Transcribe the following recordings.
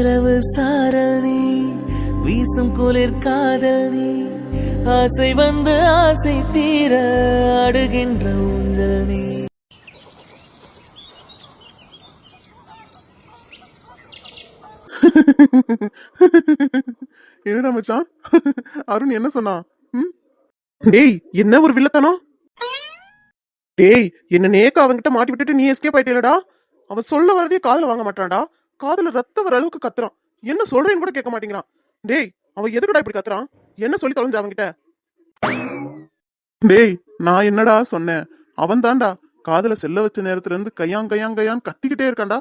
நிலவு சாரணி வீசும் குளிர் காதலி ஆசை வந்து ஆசை தீர அடுகின்ற ஊஞ்சல் நீ. என்னடா மச்சான்? அருண் என்ன சொன்னான் டேய் என்ன ஒரு வில்லத்தனம்? டேய் என்ன நேக்க அவன்கிட்ட மாட்டி விட்டுட்டு நீ எஸ்கேப் ஆயிட்டேலடா. அவன் சொல்ல வரதே காதுல வாங்க மாட்டான்டா. காதுல ரத்த வர அளவுக்கு கத்துறான். என்ன சொல்றேன்னு கூட கேட்க மாட்டேங்கிறான். டேய் அவன் எதுக்குடா இப்படி கத்துறான்? என்ன சொல்லி தொலைஞ்ச அவன்கிட்ட? டேய் நான் என்னடா சொன்னேன்? அவன் தான்டா காதுல செல்ல வச்ச நேரத்துல இருந்து கையாங் கையாங் கையான் கத்திக்கிட்டே இருக்கான்டா.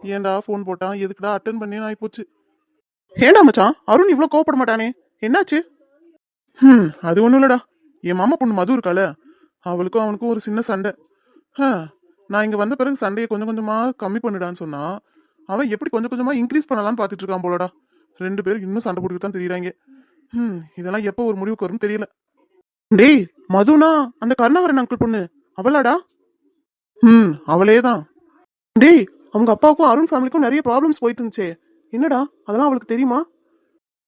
ஏன்டா ஃபோன் போட்டான்? எதுக்குடா அட்டன் பண்ணி நான் போச்சு ஏண்டா மச்சான்? அருண் இவ்வளோ கோவப்பட மாட்டானே. என்னாச்சு? ம் அது ஒன்றும் இல்லடா. என் மாமா பொண்ணு மது இருக்கால அவளுக்கும் அவனுக்கும் ஒரு சின்ன சண்டை. ஆ நான் இங்கே வந்த பிறகு சண்டையை கொஞ்சம் கொஞ்சமாக கம்மி பண்ணிடான்னு சொன்னால் அவன் எப்படி கொஞ்சம் கொஞ்சமாக இன்க்ரீஸ் பண்ணலாம்னு பார்த்துட்டு இருக்கான் போலடா. ரெண்டு பேரும் இன்னும் சண்டை போட்டுக்கிட்டு தான் தெரியுறாங்க. ம் இதெல்லாம் எப்போ ஒரு முடிவுக்கு வரும்னு தெரியல. டேய் மதுனா அந்த கர்ணவரன் அங்கிள் பொண்ணு அவளாடா? ம் அவளே தான் டேய் அவங்க அப்பாவுக்கும் அருண் ஃபேமிலிக்கும் நிறைய ப்ராப்ளம்ஸ் போயிட்டு இருந்துச்சே. என்னடா அதெல்லாம் அவளுக்கு தெரியுமா?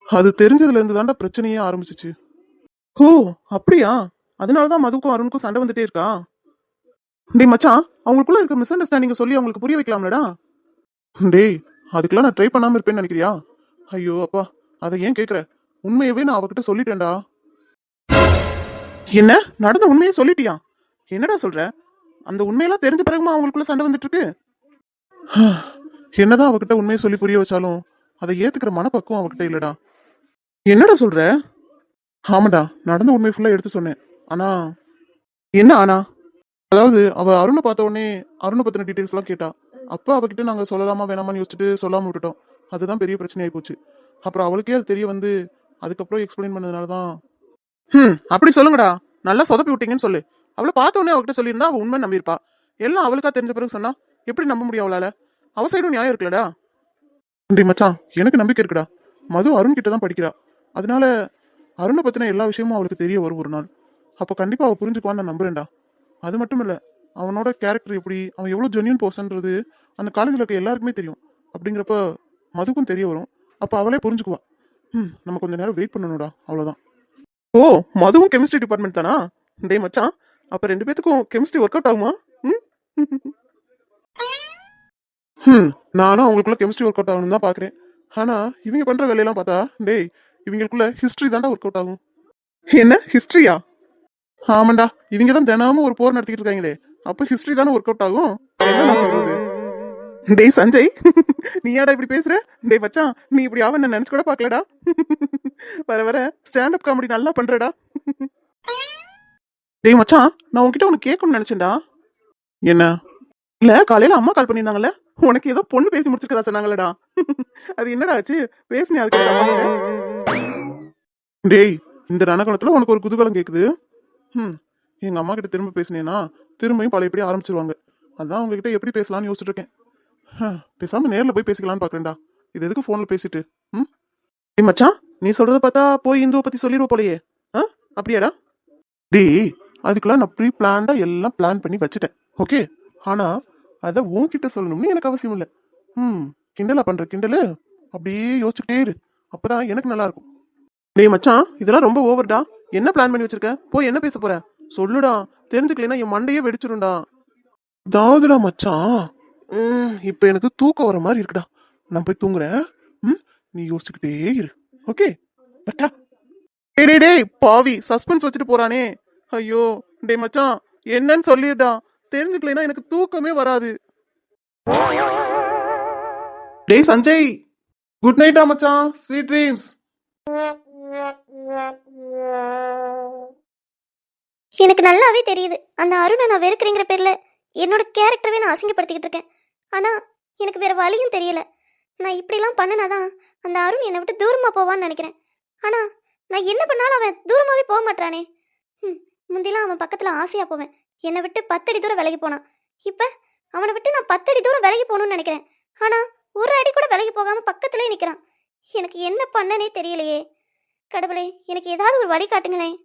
அது தெரிஞ்சதுலேருந்து தாண்டா பிரச்சனையே ஆரம்பிச்சிச்சு. ஓ அப்படியா? அதனால தான் மதுக்கும் அருணுக்கும் சண்டை வந்துட்டே இருக்கா? டேய் மச்சான் அவங்களுக்குள்ள இருக்க மிஸ் அண்டர்ஸ்டாண்டிங்க சொல்லி அவங்களுக்கு புரிய வைக்கலாம்லடா. டேய் அதுக்கெல்லாம் நான் ட்ரை பண்ணாம இருப்பேன்னு நினைக்கிறியா? ஐயோ அப்பா அதை ஏன் கேக்குற? உண்மையவே நான் அவகிட்ட சொல்லிட்டேன்டா. என்ன? நடந்த உண்மையை சொல்லிட்டியா? என்னடா சொல்ற? அந்த உண்மையெல்லாம் தெரிஞ்ச பிறகுமா அவங்களுக்குள்ள சண்டை வந்துட்டு இருக்கு என்னதான் அவகிட்ட உண்மையை சொல்லி புரிய வச்சாலும் அதை ஏத்துக்கிற மனப்பக்குவம் அவகிட்ட இல்லடா. என்னடா சொல்ற? ஆமாடா நடந்த உண்மை ஃபுல்லா எடுத்து சொன்னேன். ஆனா என்ன ஆனா? அதாவது அவ அருணை பார்த்த உடனே அருணை பத்தின டீடைல்ஸ் எல்லாம் கேட்டா. அப்ப அவகிட்ட நாங்க சொல்லலாமா வேணாமான்னு யோசிச்சுட்டு சொல்லாம விட்டுட்டோம். அதுதான் பெரிய பிரச்சனையாயி போச்சு. அப்புறம் அவளுக்கே அது தெரிய வந்து அதுக்கப்புறம் எக்ஸ்பிளைன் பண்ணதுனால தான் ம் அப்படி சொல்லுங்கடா. நல்லா சொதப்பி விட்டீங்கன்னு சொல்லு. அவளை பார்த்த உடனே அவகிட்ட சொல்லியிருந்தா அவள் உண்மை நம்பியிருப்பா. எல்லாம் அவளுக்கா தெரிஞ்ச பிறகு சொன்னா எப்படி நம்ப முடியும் அவளால? அவ சைடும் நியாயம் இருக்குல்லடா. நன்றி மச்சான் எனக்கு நம்பிக்கை இருக்குடா. மது அருண் கிட்ட தான் படிக்கிறா. அதனால அருணை பத்தின எல்லா விஷயமும் அவளுக்கு தெரிய வரும் ஒரு நாள். அப்போ கண்டிப்பா அவள் புரிஞ்சுக்குவான்னு நான் நம்புறேன்டா. அது மட்டும் இல்லை அவனோட கேரக்டர் எப்படி அவன் எவ்வளோ ஜென்யூன் பர்சன்றது அந்த காலேஜில் இருக்க எல்லாருக்குமே தெரியும். அப்படிங்கிறப்ப மதுக்கும் தெரிய வரும். அப்போ அவளே புரிஞ்சுக்குவா. ம் நம்ம கொஞ்ச நேரம் வெயிட் பண்ணணும்டா அவ்வளோதான் ஓ மதுவும் கெமிஸ்ட்ரி டிபார்ட்மெண்ட் தானா? டே மச்சான் அப்போ ரெண்டு பேத்துக்கும் கெமிஸ்ட்ரி ஒர்க் அவுட் ஆகுமா? ம் ம் நானும் அவங்களுக்குள்ள கெமிஸ்ட்ரி ஒர்க் அவுட் ஆகணும் தான் பார்க்குறேன் ஆனால் இவங்க பண்ணுற வேலையெல்லாம் பார்த்தா டேய் இவங்களுக்குள்ள ஹிஸ்ட்ரி தாண்டா ஒர்க் அவுட் ஆகும். என்ன ஹிஸ்ட்ரியா ஆமாண்டா இவங்க தான் தினமும் ஒரு போர் நடத்திக்கிட்டு இருக்காங்களே. அப்போ ஹிஸ்டரி தானே ஒர்க் அவுட் ஆகும்? என்ன நான் சொல்றது? டேய் சஞ்சய் நீ ஏடா இப்படி பேசுற? டேய் மச்சான் நீ இப்படி அவன் நினைச்சு கூட பார்க்கலடா. வர வர ஸ்டாண்ட் அப் காமெடி நல்லா பண்றடா. டேய் மச்சான் நான் உன்கிட்ட உனக்கு கேட்கணும்னு நினைச்சேன்டா. என்ன? இல்ல காலையில அம்மா கால் பண்ணியிருந்தாங்கல்ல? உனக்கு ஏதோ பொண்ணு பேசி முடிச்சிருக்கதா சொன்னாங்களடா அது என்னடா ஆச்சு? பேசினே அதுக்கு டேய் இந்த ரணகுலத்துல உனக்கு ஒரு குதூகலம் கேக்குது. ம் எங்கள் அம்மா கிட்ட திரும்ப பேசினேன்னா திரும்பியும் பழையபடி ஆரம்பிச்சிருவாங்க. அதான் உங்ககிட்ட எப்படி பேசலாம்னு யோசிச்சுட்டு இருக்கேன் பேசாமல் நேரில் போய் பேசிக்கலாம்னு பார்க்குறேன்டா இது எதுக்கு ஃபோனில் பேசிட்டு? ம்? டேய் மச்சான் நீ சொல்கிறத பார்த்தா போய் இந்துவை பற்றி சொல்லிடுவ போலையே. ஆ? அப்படியாடா? டேய் அதுக்கெல்லாம் நான் ப்ரீ பிளான்டாக எல்லாம் பிளான் பண்ணி வச்சுட்டேன். ஓகே? ஆனால் அதை உன்கிட்ட சொல்லணும்னு எனக்கு அவசியம் இல்லை. ம் கிண்டலா பண்ணுற கிண்டலு? அப்படியே யோசிச்சுக்கிட்டே இரு. அப்பதான் எனக்கு நல்லாயிருக்கும் டேய் மச்சான் இதெல்லாம் ரொம்ப ஓவர்டா என்ன பிளான் பண்ணி வச்சிருக்க? போய் என்ன பேச போற? சொல்லுடா. தெரிஞ்சுக்கலைன்னா என் மண்டையே வெடிச்சிரும்டா. தாதுடா மச்சான். ம், இப்ப எனக்கு தூக்கம் வர மாதிரி இருக்குடா. நான் போய் தூங்குறேன். ம் நீ யோசிச்சுக்கிட்டே இரு. ஓகே? பட்டா டேய் டேய் டேய் பாவி. சஸ்பென்ஸ் வச்சுட்டு போறானே. ஐயோ டேய் மச்சான். என்னன்னு சொல்லிடுடா. தெரிஞ்சுக்கலைன்னா எனக்கு தூக்கமே வராது. டேய் சஞ்சய். குட் நைட்டா மச்சான். ஸ்வீட் ட்ரீம்ஸ் எனக்கு நல்லாவே தெரியுது. அந்த அருணை நான் வெறுக்கிறேங்கிற பேரில் என்னோட கேரக்டரவே நான் அசிங்கப்படுத்திக்கிட்டு இருக்கேன். ஆனால் எனக்கு வேறு வழியும் தெரியல. நான் இப்படிலாம் பண்ணினாதான் அந்த அருண் என்னை விட்டு தூரமாக போவான்னு நினைக்கிறேன். ஆனால் நான் என்ன பண்ணாலும் அவன் தூரமாகவே போக மாட்டானே ம் முந்திலாம் அவன் பக்கத்தில் ஆசையாக போவேன். என்னை விட்டு பத்தடி தூரம் விலகி போனான். இப்போ அவனை விட்டு நான் பத்தடி தூரம் விலகி போகணும்னு நினைக்கிறேன். ஆனால் ஒரு அடி கூட விலகி போகாமல் பக்கத்துலேயே நிற்கிறான் எனக்கு என்ன பண்ணனே தெரியலையே. கடவுளே எனக்கு ஏதாவது ஒரு வழி காட்டுங்களேன்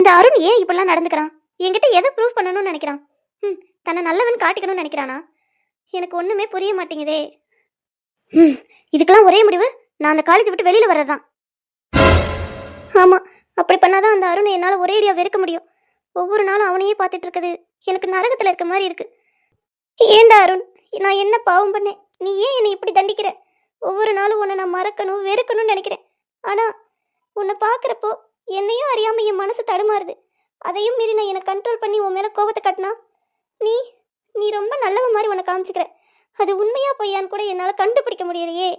இந்த அருண் ஏன் இப்படிலாம் நடந்துக்கிறான்? என்கிட்ட எதை ப்ரூவ் பண்ணணும்னு நினைக்கிறான்? ம் தன்னை நல்லவன் காட்டிக்கணும்னு நினைக்கிறானா? எனக்கு ஒன்றுமே புரிய மாட்டேங்குதே. ம் இதுக்கெல்லாம் ஒரே முடிவு நான் அந்த காலேஜ் விட்டு வெளியில் வர்றதுதான். ஆமாம் அப்படி பண்ணாதான் அந்த அருணை என்னால் ஒரே அடியாக வெறுக்க முடியும். ஒவ்வொரு நாளும் அவனையே பார்த்துட்டு இருக்குது. எனக்கு நரகத்தில் இருக்க மாதிரி இருக்கு. ஏண்டா அருண் நான் என்ன பாவம் பண்ணேன்? நீ ஏன் என்னை இப்படி தண்டிக்கிற? ஒவ்வொரு நாளும் உன்னை நான் மறக்கணும் வெறுக்கணும்னு நினைக்கிறேன். ஆனால் உன்னை பார்க்குறப்போ என்னையும் அறியாமல் என் மனசு தடுமாறுது. அதையும் மீறி நான் என்னை கண்ட்ரோல் பண்ணி உன் மேலே கோபத்தை காட்டினா? நீ நீ ரொம்ப நல்லவ மாதிரி உன்னை காமிச்சிக்கிற. அது உண்மையா பொய்யான்னு கூட என்னால் கண்டுபிடிக்க முடியலையே.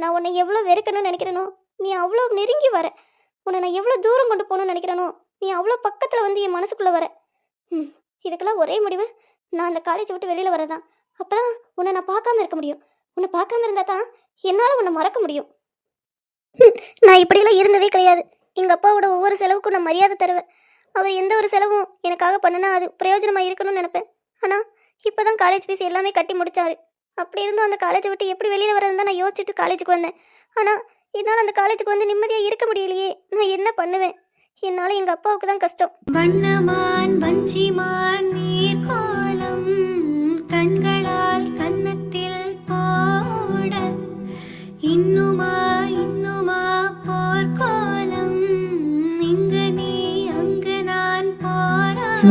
நான் உன்னை எவ்வளோ வெறுக்கணும்னு நினைக்கிறேனோ நீ அவ்வளோ நெருங்கி வர. உன்னை நான் எவ்வளோ தூரம் கொண்டு போகணும்னு நினைக்கிறேனோ நீ அவ்வளோ பக்கத்தில் வந்து என் மனசுக்குள்ளே வர. ம் இதுக்கெல்லாம் ஒரே முடிவு. நான் அந்த காலேஜ் விட்டு வெளியில் வரதான் அப்போ தான் உன்னை நான் பார்க்காம இருக்க முடியும். உன்னை பார்க்காம இருந்தால் தான் என்னால் உன்னை மறக்க முடியும். நான் இப்படியெல்லாம் இருந்ததே கிடையாது. எங்கள் அப்பாவோட ஒவ்வொரு செலவுக்கும் நான் மரியாதை தருவேன். அவர் எந்த ஒரு செலவும் எனக்காக பண்ணுனா அது பிரயோஜனமாக இருக்கணும்னு நினைப்பேன். ஆனால் இப்போ தான் காலேஜ் ஃபீஸ் எல்லாமே கட்டி முடித்தார் அப்படி இருந்தும் அந்த காலேஜை விட்டு எப்படி வெளியில் வரதுன்னு தான் நான் யோசிச்சுட்டு காலேஜுக்கு வந்தேன். ஆனால் என்னால் அந்த காலேஜுக்கு வந்து நிம்மதியாக இருக்க முடியலையே. நான் என்ன பண்ணுவேன்? என்னால் எங்கள் அப்பாவுக்கு தான் கஷ்டம். வண்ணமான் வஞ்சிமான் நீர்கோலம் கண்களால் கன்னத்தில் போட. இன்னும்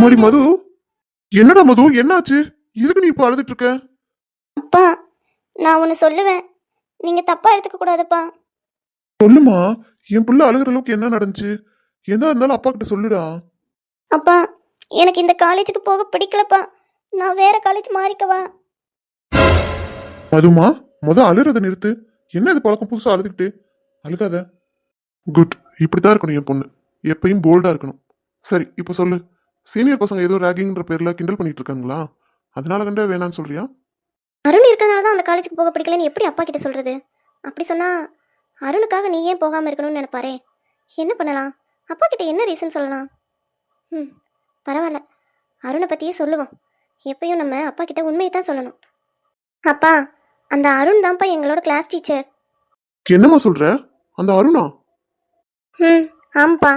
போரா இம்மாடி மது? என்னடா மது? என்னாச்சு? எதுக்கு நீ இப்ப அழுதுட்டு இருக்க அப்பா நான் ஒன்று சொல்லுவேன். நீங்கள் தப்பாக எடுத்துக்க கூடாதுப்பா. சொல்லுமா? என் புள்ள அழுகிற அளவுக்கு என்ன நடந்துச்சு? எதா இருந்தாலும் அப்பா கிட்ட சொல்லுடா. அப்பா எனக்கு இந்த காலேஜுக்கு போக பிடிக்கலப்பா. நான் வேற காலேஜ் மாறிக்கவா? மதுமா முத அழுறத நிறுத்து. என்ன இது பழக்கம் புதுசா அழுதுகிட்டு? அழுகாத. குட் இப்படித்தான் இருக்கணும் என் பொண்ணு. எப்பயும் போல்டா இருக்கணும். சரி இப்போ சொல்லு. சீனியர் பசங்க ஏதோ ரேகிங்ன்ற பேர்ல கிண்டல் பண்ணிட்டு இருக்காங்களா? அதனால கண்டே வேணான்னு சொல்றியா? அருண் இருக்கிறதுனால தான் அந்த காலேஜுக்கு போக பிடிக்கலன்னு எப்படி அப்பா கிட்ட சொல்றது? அப்படி சொன்னா அருணுக்காக நீ ஏன் போகாமல் இருக்கணும்னு நினைப்பாரே? என்ன பண்ணலாம்? அப்பா கிட்ட என்ன ரீசன் சொல்லலாம்? ம் பரவாயில்ல. அருணை பற்றியே சொல்லுவோம். எப்பயும் நம்ம அப்பா கிட்ட உண்மையை தான் சொல்லணும். அப்பா அந்த அருண் தான்ப்பா எங்களோட கிளாஸ் டீச்சர் என்னம்மா சொல்ற? அந்த அருணா? ம் ஆமாப்பா.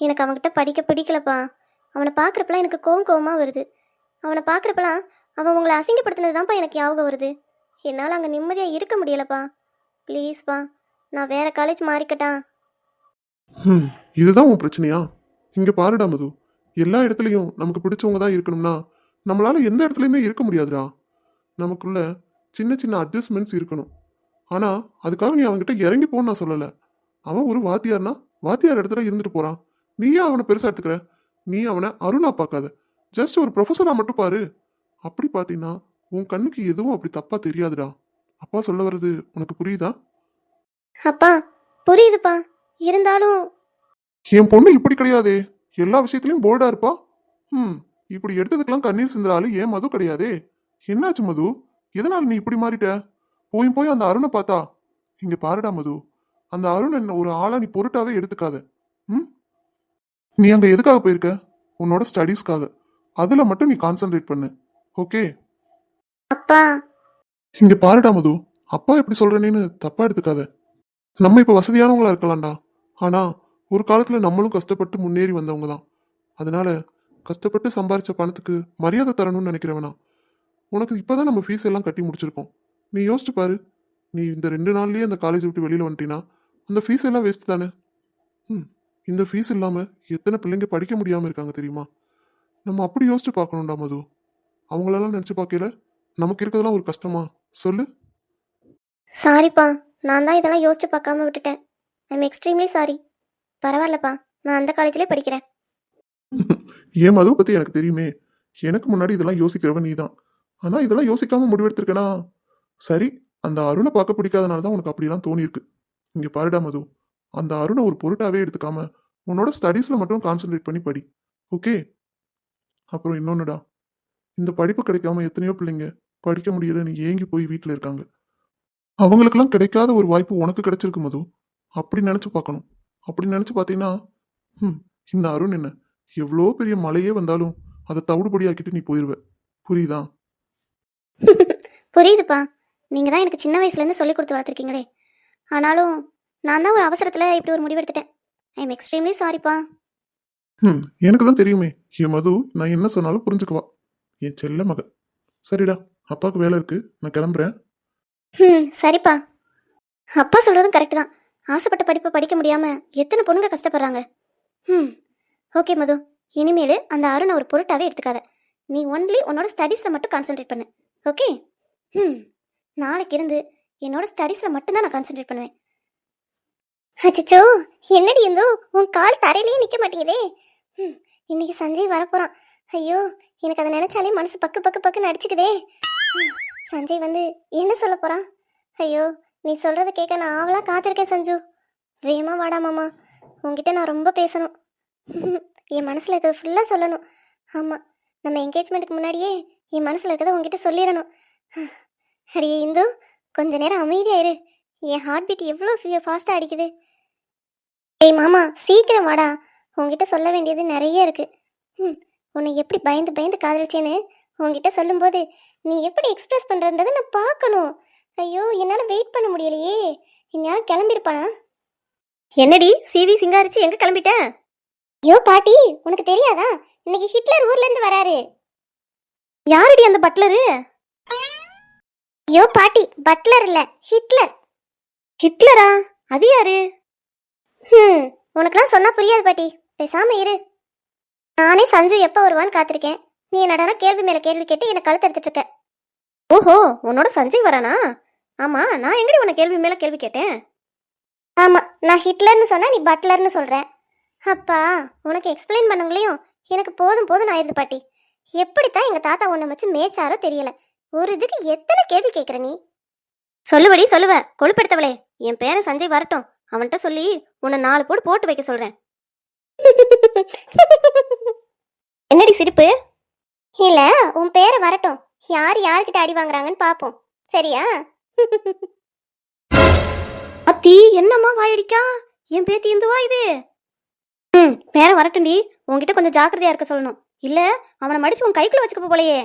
எனக்கு அவன்கிட்ட படிக்க பிடிக்கலப்பா. அவனை பார்க்குறப்பெல்லாம் எனக்கு கோவம் கோவமாக வருது. அவனை பார்க்குறப்பெல்லாம் அவன் உங்களை அசிங்கப்படுத்தினது தான்ப்பா எனக்கு ஞாபகம் வருது. என்னால் அங்கே நிம்மதியாக இருக்க முடியலப்பா. ப்ளீஸ்ப்பா நான் வேற காலேஜ் மாறிக்கட்டா. ம் இதுதான் உன் பிரச்சனையா? இங்கே பாருடா மது. எல்லா இடத்துலையும் நமக்கு பிடிச்சவங்க தான் இருக்கணும்னா நம்மளால் எந்த இடத்துலையுமே இருக்க முடியாதுடா. நமக்குள்ள சின்ன சின்ன அட்ஜஸ்ட்மெண்ட்ஸ் இருக்கணும். ஆனால் அதுக்காக நீ அவன்கிட்ட இறங்கி போன்னு நான் சொல்லலை. அவன் ஒரு வாத்தியார்னா வாத்தியார் இடத்துல இருந்துட்டு போகிறான் நீ ஏன் அவனை பெருசாக எடுத்துக்கிற? நீ அவனை அருணா பார்க்காத. ஜஸ்ட் ஒரு ப்ரொஃபஸரா மட்டும் பாரு. அப்படி பார்த்தீங்கன்னா உன் கண்ணுக்கு எதுவும் அப்படி தப்பா தெரியாதுடா. அப்பா சொல்ல வர்றது உனக்கு புரியுதா? அப்பா புரியுதுப்பா. இருந்தாலும் என் பொண்ணு இப்படி கிடையாதே. எல்லா விஷயத்துலயும் போல்டா இருப்பா. ம் இப்படி எடுத்ததுக்கெல்லாம் கண்ணீர் சிந்துற ஆளு ஏன் மது கிடையாதே? என்னாச்சு மது? எதனால நீ இப்படி மாறிட்ட? போய் போய் அந்த அருணை பார்த்தா. இங்க பாருடா மது. அந்த அருண் என்ன ஒரு ஆளா நீ பொருட்டாவே எடுத்துக்காத. ம் நீ அங்க எதுக்காக போயிருக்க? உன்னோட ஸ்டடீஸ்க்காக அதுல மட்டும் நீ கான்சென்ட்ரேட் பண்ணு. ஓகே அப்பா. இங்க பாருடா மது. அப்பா எப்படி சொல்றேன்னு தப்பா எடுத்துக்காத. நம்ம இப்ப வசதியானவங்களா இருக்கலாம்டா. ஆனா ஒரு காலத்துல நம்மளும் கஷ்டப்பட்டு முன்னேறி வந்தவங்க தான். அதனால கஷ்டப்பட்டு சம்பாரிச்ச பணத்துக்கு மரியாதை தரணும்னு நினைக்கிறவனா. உனக்கு இப்பதான் நம்ம ஃபீஸ் எல்லாம் கட்டி முடிச்சிருக்கோம். நீ யோசிச்சு பாரு. நீ இந்த ரெண்டு நாள்லயே அந்த காலேஜ் விட்டு வெளியில வந்துட்டீன்னா அந்த ஃபீஸ் எல்லாம் வேஸ்ட் தானே? ம். இந்த ஃபீஸ் இல்லாம எத்தனை பிள்ளைங்க படிக்க முடியாம இருக்காங்க தெரியுமா? நம்ம அப்படி யோசிச்சு பார்க்கணும்டா மது. அவங்களெல்லாம் நினைச்சு பார்க்கல நமக்கு இருக்கிறதெல்லாம் ஒரு கஷ்டமா? சொல்லு. சாரிப்பா நான் தான் இதெல்லாம் யோசிச்சு பார்க்காம விட்டுட்டேன். ஐம் எக்ஸ்ட்ரீம்லி சாரி பரவாயில்லப்பா நான் அந்த காலேஜ்லேயே படிக்கிறேன். என் மதுவை பத்தி எனக்கு தெரியுமே. எனக்கு முன்னாடி இதெல்லாம் யோசிக்கிறவன் நீதான். ஆனா இதெல்லாம் யோசிக்காம முடிவெடுத்திருக்கனா? சரி அந்த அருணை பார்க்க பிடிக்காதனால தான் உனக்கு அப்படிலாம் தோணியிருக்கு. இங்க பாருடா மது. அந்த அருணை ஒரு பொருட்டாவே எடுத்துக்காம உன்னோட ஸ்டடீஸ்ல மட்டும் கான்சென்ட்ரேட் பண்ணி படி. ஓகே அப்புறம் இன்னொன்னுடா. இந்த படிப்பு கிடைக்காம எத்தனையோ பிள்ளைங்க படிக்க முடியலன்னு ஏங்கி போய் வீட்டில் இருக்காங்க. அவங்களுக்கெல்லாம் கிடைக்காத ஒரு வாய்ப்பு உனக்கு கிடைச்சிருக்கு மது. அப்படி நினச்சி பார்க்கணும். அப்படி நினச்சி பார்த்தீங்கன்னா ம் இந்த அருண் என்ன? எவ்வளோ பெரிய மலையே வந்தாலும் அதை தவிடுபடியாக்கிட்டு நீ போயிருவ. புரியுதா? புரியுதுப்பா. நீங்கள் தான் எனக்கு சின்ன வயசுலேருந்து சொல்லி கொடுத்து வளர்த்துருக்கீங்களே. ஆனாலும் நான் தான் ஒரு அவசரத்தில் இப்படி ஒரு முடிவெடுத்துட்டேன். ஐம் எக்ஸ்ட்ரீம்லி சாரிப்பா ம் எனக்கு தான் தெரியுமே. என் மது நான் என்ன சொன்னாலும் புரிஞ்சுக்குவா. என் செல்ல மக. சரிடா அப்பாவுக்கு வேலை இருக்கு. நான் கிளம்புறேன். ம் சரிப்பா. அப்பா சொல்கிறதும் கரெக்டு தான். ஆசைப்பட்ட படிப்பை படிக்க முடியாமல் எத்தனை பொண்ணுங்க கஷ்டப்படுறாங்க. ம் ஓகே மது. இனிமேல் அந்த அருணை ஒரு பொருட்டாவே எடுத்துக்காத. நீ ஒன்லி உன்னோட ஸ்டடீஸில் மட்டும் கான்சென்ட்ரேட் பண்ணு. ஓகே ம் நாளைக்கு இருந்து என்னோட ஸ்டடீஸில் மட்டும்தான் நான் கான்சென்ட்ரேட் பண்ணுவேன். அச்சச்சோ என்னடி இருந்தோ உன் கால் தரையிலேயே நிற்க மாட்டேங்குதே. ம் இன்னைக்கு சஞ்சய் வரப்போகிறான் ஐயோ எனக்கு அதை நினச்சாலே மனசு பக்கு பக்கு பக்குன்னு அடிச்சுக்குதே. ம், சஞ்சய் வந்து என்ன சொல்ல போகிறான் ஐயோ நீ சொல்கிறத கேட்க நான் ஆவலாக காத்திருக்கேன் சஞ்சு. வேமா வாடா மாமா. உங்ககிட்ட நான் ரொம்ப பேசணும். என் மனசில் இருக்கிறது ஃபுல்லாக சொல்லணும். ஆமாம் நம்ம என்கேஜ்மெண்ட்டுக்கு முன்னாடியே என் மனசில் இருக்கிறத உங்ககிட்ட சொல்லிடணும். அடியே இந்து கொஞ்ச நேரம் அமைதியாயிரு என் ஹார்ட் பீட் எவ்வளோ ஃபாஸ்ட்டாக அடிக்குது. ஏய் மாமா சீக்கிரம் வாடா. உன்கிட்ட சொல்ல வேண்டியது நிறைய இருக்கு. ம் உன்னை எப்படி பயந்து பயந்து காதலிச்சேன்னு உன்கிட்ட சொல்லும்போது நீ எப்படி எக்ஸ்பிரஸ் பண்ணுறன்றதை நான் பார்க்கணும். ஐயோ என்னால் வெயிட் பண்ண முடியலையே. இந்நேரம் கிளம்பியிருப்பானா என்னடி சிவி சிங்காரிச்சு எங்க கிளம்பிட்ட? ஐயோ பாட்டி உனக்கு தெரியாதா? இன்னைக்கு ஹிட்லர் ஊர்ல இருந்து வராரு. யாரடி அந்த பட்லரு ஐயோ பாட்டி பட்லர் இல்ல ஹிட்லர். ஹிட்லரா? அது யாரு? ஹம் உனக்குலாம் சொன்னா புரியாது பாட்டி. பேசாம இரு. நானே சஞ்சு எப்போ வருவான்னு காத்திருக்கேன். நீ என்னடானா கேள்வி மேல கேள்வி கேட்டு என்னை கழுத்து எடுத்துட்டு இருக்க. ஓஹோ உன்னோட சஞ்சய் வரானா? ஆமா நான் எங்கடி உன்னை கேள்வி மேல கேள்வி கேட்டேன்? ஆமா நான் ஹிட்லர்னு சொன்னா நீ பட்லர்னு சொல்ற. அப்பா உனக்கு எக்ஸ்பிளைன் பண்ணவங்களையும் எனக்கு போதும் போதும் ஆயிருது பாட்டி. எப்படித்தான் எங்க தாத்தா உன்னை வச்சு மேய்ச்சாரோ தெரியல. ஒரு இதுக்கு எத்தனை கேள்வி கேட்குற நீ? சொல்லுபடி சொல்லுவ. கொழுப்பெடுத்தவளே. என் பேரன் சஞ்சய் வரட்டும். அவன்கிட்ட சொல்லி உன்னை நாலு போடு போட்டு வைக்க சொல்றேன். என்னடி சிரிப்பு? இல்ல உன் பேரை வரட்டும். யார் யார்கிட்ட அடி வாங்குறாங்கன்னு பாப்போம். சரியா? அத்தி என்னம்மா வாயடிக்கா? என் பேத்தி இந்துவா இது? ம் பேரை வரட்டும்டி. உன்கிட்ட கொஞ்சம் ஜாக்கிரதையா இருக்க சொல்லணும். இல்ல அவனை மடிச்சு உன் கைக்குள்ள வச்சுக்க போலையே.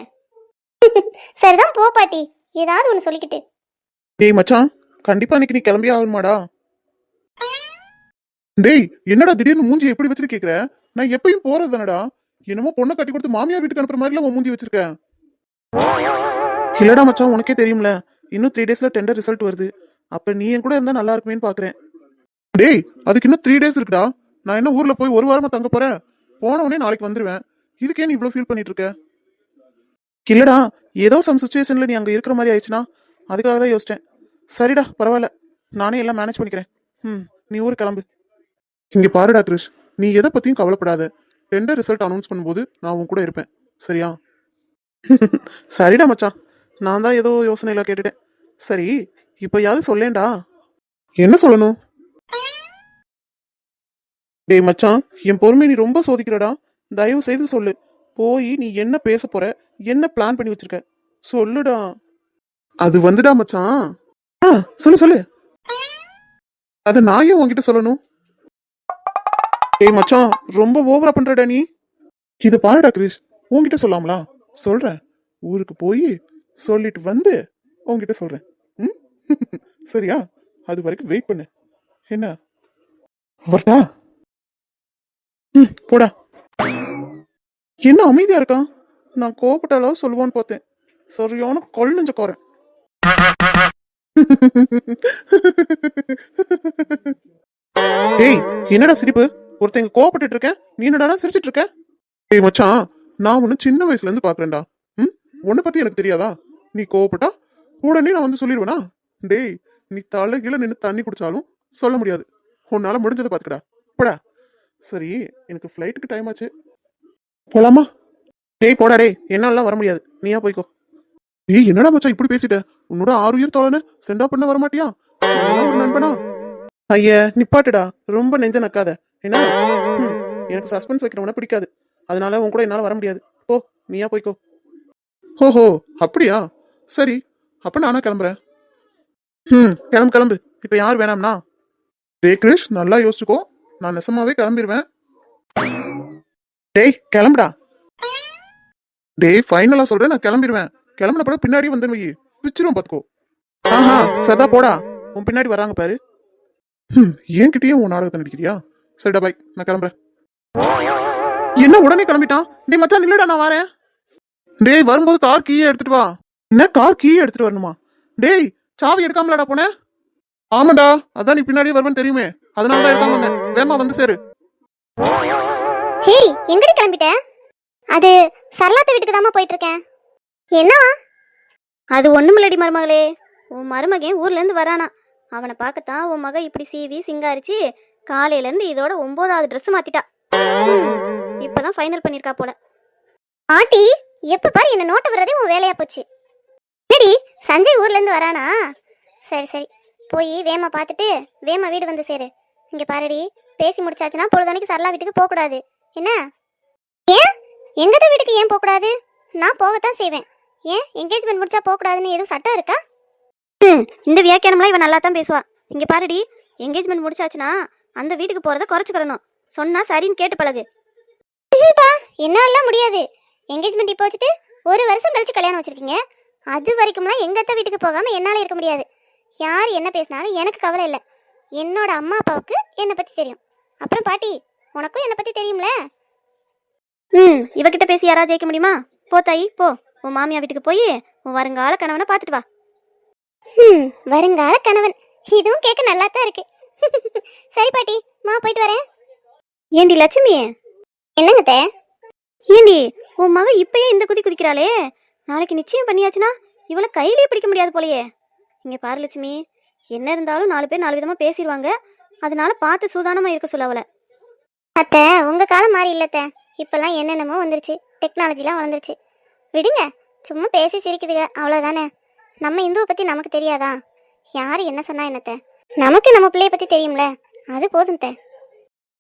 சரிதான் போ பாட்டி. ஏதாவது ஒன்று சொல்லிக்கிட்டு. டேய் மச்சான் கண்டிப்பா இன்னைக்கு நீ கிளம்பி ஆகணுமாடா? டேய் என்னடா திடீர்னு மூஞ்சி எப்படி வச்சுட்டு கேக்குற? நான் எப்பயும் போறது தானடா. என்னமோ பொண்ணை கட்டி கொடுத்து மாமியார் வீட்டுக்கு அனுப்புற மாதிரில உன் மூஞ்சி வச்சிருக்கேன் இல்லடா மச்சான் உனக்கே தெரியும்ல. இன்னும் த்ரீ டேஸ்ல டெண்டர் ரிசல்ட் வருது. அப்ப நீ என் கூட இருந்தா நல்லா இருக்குமேன்னு பாக்குறேன். டேய் அதுக்கு இன்னும் த்ரீ டேஸ் இருக்குடா. நான் என்ன ஊர்ல போய் ஒரு வாரமா தங்க போறேன்? போன உடனே நாளைக்கு வந்துருவேன். இதுக்கே நீ இவ்வளவு ஃபீல் பண்ணிட்டு இருக்க? இல்லடா ஏதோ சம் சுச்சுவேஷன்ல நீ அங்க இருக்கிற மாதிரி ஆயிடுச்சுன்னா அதுக்காக தான் யோசிச்சேன். சரிடா பரவாயில்ல. நானே எல்லாம் மேனேஜ் பண்ணிக்கிறேன். ம் நீ ஊர் கிளம்பு. இங்கே பாருடா கிருஷ் நீ எதை பற்றியும் கவலைப்படாத. டெண்டர் ரிசல்ட் அனௌன்ஸ் பண்ணும்போது நான் உன் கூட இருப்பேன். சரியா? சரிடா மச்சான். நான் தான் ஏதோ யோசனையில கேட்டுட்டேன். சரி இப்போ யாவது சொல்லேன்டா. என்ன சொல்லணும்? டேய் மச்சான் என் பொறுமை நீ ரொம்ப சோதிக்கிறடா. தயவு செய்து சொல்லு. போய் நீ என்ன பேச போற? என்ன பிளான் பண்ணி வச்சிருக்க? சொல்லுடா. அது வந்துடா மச்சான். ஆ சொல்லு சொல்லு. அத நான் ஏன் உன்கிட்ட சொல்லணும்? ஏய் மச்சான் ரொம்ப ஓவரா பண்றடா நீ. இத பாருடா கிரிஷ். உன்கிட்ட சொல்லாமலா? சொல்றேன். ஊருக்கு போய் சொல்லிட்டு வந்து உன்கிட்ட சொல்றேன். ம்? சரியா? அது வரைக்கும் வெயிட் பண்ணு. என்ன? வரட்டா? ம் போடா. என்ன அமைதியா இருக்கான்? நான் கோபப்பட்ட அளவு சொல்லுவான்னு பார்த்தேன். சரியான கொல் நெஞ்ச கோரேன். ஏய் என்னடா சிரிப்பு? ஒருத்தங்க கோவப்பட்டுட்டு இருக்கேன் நீ என்னடா சிரிச்சிட்டு இருக்க ஏய் மச்சான் நான் ஒண்ணு சின்ன வயசுல இருந்து பாக்குறேன்டா. ம்? உன்னை பத்தி எனக்கு தெரியாதா? நீ கோவப்பட்டா உடனே நான் வந்து சொல்லிடுவேனா டேய் நீ தலை நின்று தண்ணி குடிச்சாலும் சொல்ல முடியாது. உன்னால முடிஞ்சதை பாத்துக்கடா. போடா. சரி எனக்கு ஃப்ளைட்டுக்கு டைம் ஆச்சு. போலாமா? டேய் போடா டேய். என்னாலலாம் வர முடியாது. நீயா போய்க்கோ. ஏய் என்னடா மச்சான் இப்படி பேசிட்ட? உன்னோட ஆறுயிர் தோழன சென்டா பண்ண வர மாட்டியா நண்பனா? ஐய நிப்பாட்டுடா. ரொம்ப நெஞ்ச நக்காத. என்ன? எனக்கு சஸ்பென்ஸ் வைக்கிறவன பிடிக்காது. அதனால உன் கூட என்னால வர முடியாது. ஓ நீயா போய்க்கோ ஓஹோ அப்படியா? சரி அப்ப நானா கிளம்புறேன். ம் கிளம்பு கிளம்பு. இப்ப யார் வேணாம்னா? டே கிரிஷ் நல்லா யோசிச்சுக்கோ. நான் நெசமாவே கிளம்பிடுவேன் டேய் கிளம்புடா. டேய் ஃபைனலா சொல்றேன் நான் கிளம்பிடுவேன் கிளம்புன பிறகு பின்னாடி வந்து வை பிச்சிரும் பார்த்துக்கோ ஆஹா சதா போடா. உன் பின்னாடி வராங்க பாரு. ம் என்கிட்டயே உன் நாடகத்தை நடிக்கிறியா? சரிடா பாய் நான் கிளம்புறேன். என்ன உடனே கிளம்பிட்டான்? டேய் மச்சான் நில்லுடா நான் வரேன். டேய் வரும்போது கார் கீயை எடுத்துட்டு வா. என்ன கார் கீயை எடுத்துட்டு வரணுமா? டேய் சாவி எடுக்காமலடா போன? ஆமாடா அதான் நீ பின்னாடியே வருவேன்னு தெரியுமே. அதனால தான் எடுக்காம வந்தேன். வேமா வந்து சேரு. ஹேய் எங்கடி கிளம்பிட்டேன் அது சரளாத்த வீட்டுக்கு தாம்மா போயிட்டு இருக்கேன். என்னவா? அது ஒன்றுமில்லடி மருமகளே. உன் மருமகன் ஊர்லேருந்து வரானா. அவனை பார்க்கத்தான் உன் மக இப்படி சீவி சிங்காரிச்சு காலையிலேருந்து இதோட ஒம்போதாவது ட்ரெஸ் மாற்றிட்டா இப்போதான் ஃபைனல் பண்ணியிருக்கா போல. பாட்டி எப்போ பாரு என்ன நோட்டை வர்றதே உன் வேலையா போச்சு. என்னடி சஞ்சய் ஊர்லேருந்து வரானா? சரி சரி. போய் வேமா பார்த்துட்டு வேமா வீடு வந்து சேரு. இங்கே பாருடி பேசி முடிச்சாச்சுன்னா பொழுதனைக்கு சரளா வீட்டுக்கு போகக்கூடாது. என்ன? ஏன்? எங்கத வீட்டுக்கு ஏன் போகக்கூடாது? நான் போகத்தான் செய்வேன். ஏன்? என்கேஜ்மெண்ட் முடிச்சா போகக்கூடாதுன்னு எதுவும் சட்டம் இருக்கா? ம் இந்த வியாக்கியானம்லாம் இவன் நல்லா தான் பேசுவா இங்க பாருடி என்கேஜ்மெண்ட் முடிச்சாச்சுன்னா அந்த வீட்டுக்கு போறத குறைச்சுக்கிறணும். சொன்னா சரின்னு கேட்டு பழகு. பா என்னாலாம் முடியாது. என்கேஜ்மெண்ட் இப்போ வச்சுட்டு ஒரு வருஷம் கழிச்சு கல்யாணம் வச்சிருக்கீங்க. அது வரைக்கும்லாம் எங்க அத்தை வீட்டுக்கு போகாம என்னால இருக்க முடியாது. யார் என்ன பேசினாலும் எனக்கு கவலை இல்லை. என்னோட அம்மா அப்பாவுக்கு என்னை பத்தி தெரியும். அப்புறம் பாட்டி உனக்கும் என்னை பத்தி தெரியும்ல? ம் இவகிட்ட பேசி யாராவது ஜெயிக்க முடியுமா? போ தாயி போ. உன் மாமியா வீட்டுக்கு போய் உன் வருங்கால கணவனை பார்த்துட்டு வா. ம் வருங்கால கணவன். இதுவும் கேட்க நல்லா தான் இருக்கு. சரி பாட்டி மா போயிட்டு வரேன். ஏண்டி லட்சுமி? என்னங்க தே? ஏண்டி உன் மக இப்பயே இந்த குதி குதிக்கிறாளே. நாளைக்கு நிச்சயம் பண்ணியாச்சுன்னா இவளை கையிலேயே பிடிக்க முடியாது போலயே. இங்க பாரு லட்சுமி என்ன இருந்தாலும் நாலு பேர் நாலு விதமா பேசிடுவாங்க அதனால பார்த்து சூதானமா இருக்க சொல்ல அவளை. அத்தை உங்க காலம் மாறி இல்லத்த இப்பெல்லாம் என்னென்னமோ வந்துருச்சு. டெக்னாலஜிலாம் வளர்ந்துருச்சு. விடுங்க. சும்மா பேசி சிரிக்குதுங்க. அவ்வளோதானே நம்ம இந்துவை பற்றி நமக்கு தெரியாதா? யார் என்ன சொன்னா என்னத்த? நமக்கு நம்ம பிள்ளைய பற்றி தெரியும்ல. அது போதும் தே.